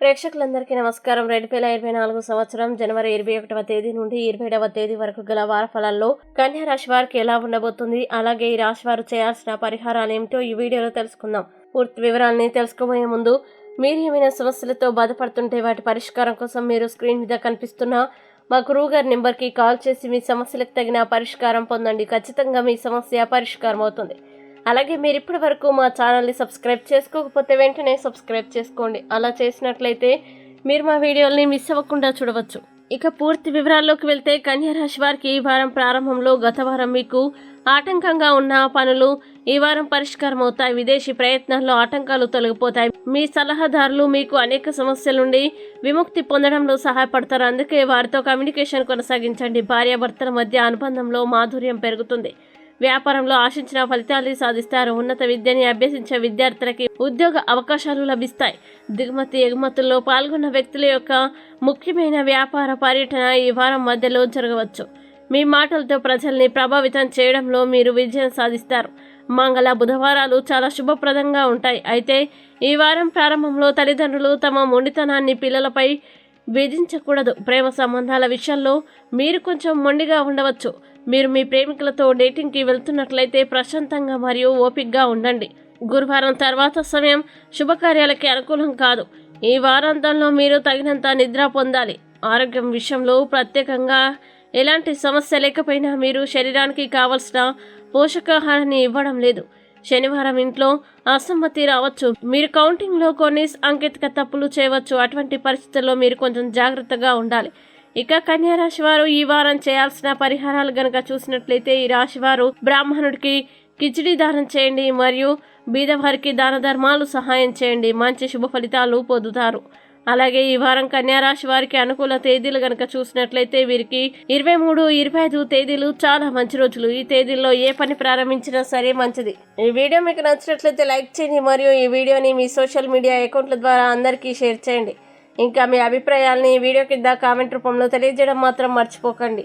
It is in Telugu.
ప్రేక్షకులందరికీ నమస్కారం. రెండు వేల ఇరవై నాలుగు సంవత్సరం జనవరి ఇరవై ఒకటవ తేదీ నుండి ఇరవై ఏడవ తేదీ వరకు గల వారఫలాల్లో కన్యా రాశి వారికి ఎలా ఉండబోతుంది? అలాగే ఈ రాశి వారు చేయాల్సిన పరిహారాలు ఏమిటో ఈ వీడియోలో తెలుసుకుందాం. పూర్తి వివరాలని తెలుసుకోబోయే ముందు మీరు ఏమైనా సమస్యలతో బాధపడుతుంటే వాటి పరిష్కారం కోసం మీరు స్క్రీన్ మీద కనిపిస్తున్న మా గురువు గారి నెంబర్కి కాల్ చేసి మీ సమస్యలకు తగిన పరిష్కారం పొందండి. ఖచ్చితంగా మీ సమస్య పరిష్కారం అవుతుంది అలాగే మీరు ఇప్పటి వరకు మా ఛానల్ని సబ్స్క్రైబ్ చేసుకోకపోతే వెంటనే సబ్స్క్రైబ్ చేసుకోండి. అలా చేసినట్లయితే మీరు మా వీడియోల్ని మిస్ అవ్వకుండా చూడవచ్చు. ఇక పూర్తి వివరాల్లోకి వెళ్తే కన్యారాశి వారికి ఈ వారం ప్రారంభంలో గత వారం మీకు ఆటంకంగా ఉన్న పనులు ఈ వారం పరిష్కారం అవుతాయి విదేశీ ప్రయత్నాల్లో ఆటంకాలు తొలగిపోతాయి. మీ సలహాదారులు మీకు అనేక సమస్యల నుండి విముక్తి పొందడంలో సహాయపడతారు. అందుకే వారితో కమ్యూనికేషన్ కొనసాగించండి. భార్యాభర్తల మధ్య అనుబంధంలో మాధుర్యం పెరుగుతుంది. వ్యాపారంలో ఆశించిన ఫలితాలు సాధిస్తారు. ఉన్నత విద్యని అభ్యసించే విద్యార్థులకి ఉద్యోగ అవకాశాలు లభిస్తాయి. దిగుమతి ఎగుమతుల్లో పాల్గొన్న వ్యక్తుల యొక్క ముఖ్యమైన వ్యాపార పర్యటన ఈ వారం మధ్యలో జరగవచ్చు. మీ మాటలతో ప్రజల్ని ప్రభావితం చేయడంలో మీరు విజయం సాధిస్తారు. మంగళ బుధవారాలు చాలా శుభప్రదంగా ఉంటాయి. అయితే ఈ వారం ప్రారంభంలో తల్లిదండ్రులు తమ మొండితనాన్ని పిల్లలపై విధించకూడదు. ప్రేమ సంబంధాల విషయంలో మీరు కొంచెం మొండిగా ఉండవచ్చు. మీరు మీ ప్రేమికులతో డేటింగ్కి వెళ్తున్నట్లయితే ప్రశాంతంగా మరియు ఓపిక్గా ఉండండి. గురువారం తర్వాత సమయం శుభకార్యాలకి అనుకూలం కాదు. ఈ వారాంతంలో మీరు తగినంత నిద్ర పొందాలి. ఆరోగ్యం విషయంలో ప్రత్యేకంగా ఎలాంటి సమస్య లేకపోయినా మీరు శరీరానికి కావలసిన పోషకాహారాన్ని ఇవ్వడం లేదు. శనివారం ఇంట్లో అసమ్మతి రావచ్చు. మీరు కౌంటింగ్లో కొన్ని సాంకేతిక తప్పులు చేయవచ్చు. అటువంటి పరిస్థితుల్లో మీరు కొంచెం జాగ్రత్తగా ఉండాలి. ఇక కన్యారాశి వారు ఈ వారం చేయాల్సిన పరిహారాలు గనక చూసినట్లయితే ఈ రాశి వారు బ్రాహ్మణుడికి కిచిడి దానం చేయండి మరియు బీదవారికి దాన ధర్మాలు సహాయం చేయండి. మంచి శుభ ఫలితాలు పొందుతారు. అలాగే ఈ వారం కన్యారాశి వారికి అనుకూల తేదీలు గనక చూసినట్లయితే వీరికి ఇరవై మూడు ఇరవై ఐదు తేదీలు చాలా మంచి రోజులు. ఈ తేదీల్లో ఏ పని ప్రారంభించినా సరే మంచిది. ఈ వీడియో మీకు నచ్చినట్లయితే లైక్ చేయండి మరియు ఈ వీడియోని మీ సోషల్ మీడియా అకౌంట్ల ద్వారా అందరికీ షేర్ చేయండి. ఇంకా మీ అభిప్రాయాల్ని వీడియో కింద కామెంట్ రూపంలో తెలియజేయడం మాత్రం మర్చిపోకండి.